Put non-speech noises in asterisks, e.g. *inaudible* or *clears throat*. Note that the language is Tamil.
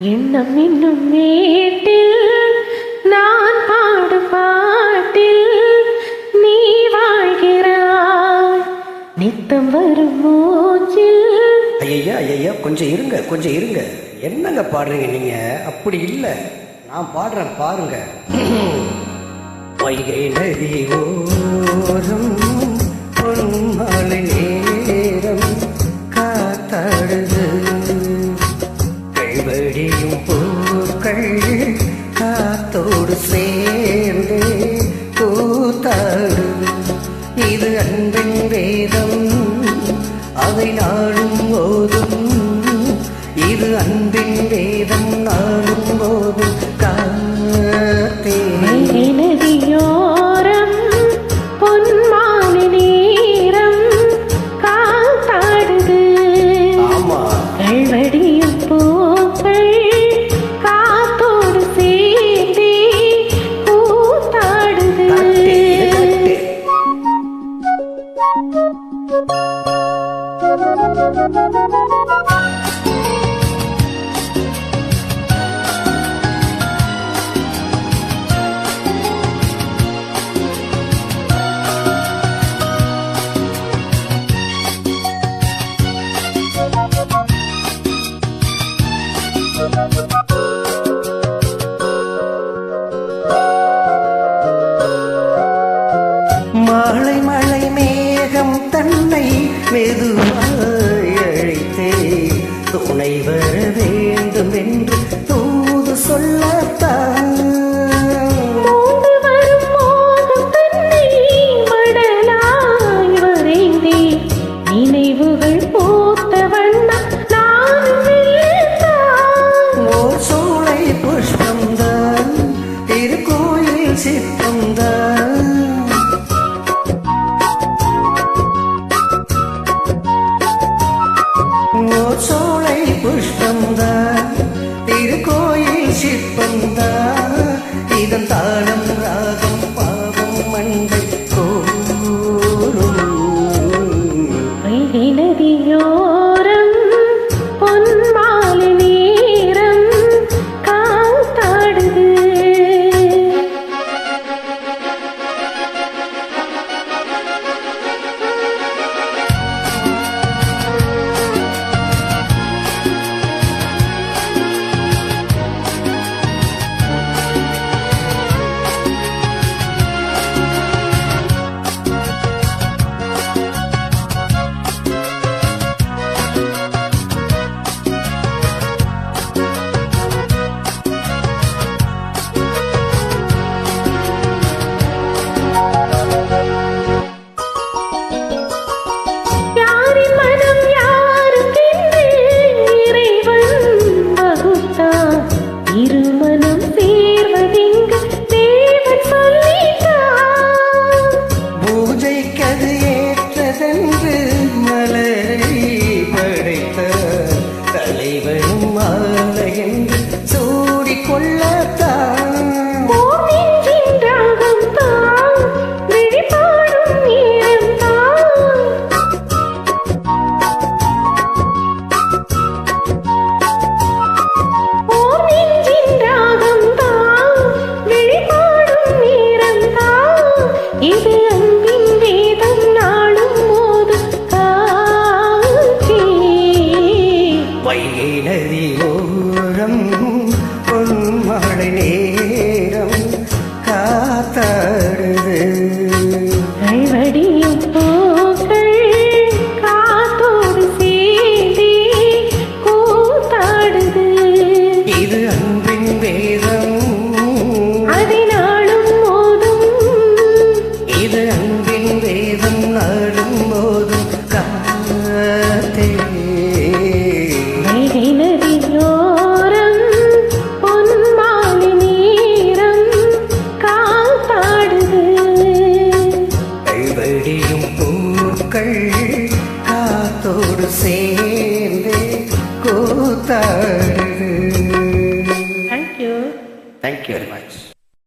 எண்ணம் இன்னும் மேட்டில் நான் பாடு பாட்டில் நீ வாழ்கிறாய். நித்தம் வரும் மூச்சில். ஐயா ஐயா கொஞ்சம் இருங்க கொஞ்சம் இருங்க. என்னங்க பாடுறீங்க நீங்க? அப்படி இல்லை. நான் பாடுறேன் பாருங்க. *clears throat* வைகை நதி ஓரம் பொன்மாலை വേദം നാടും പോലും மெதுவாய் அழைத்தே துணை வர வேண்டும் என்று தூது சொல்லத்தான். நினைவுகள் பூத்த வண்ணம். ஓர் சோலை புஷ்பம்தான். திருக்கோயில் 大梁。மகளை நே காத்தோடு சேர்ந்தே கூத்தாடுது. Thank you thank you very much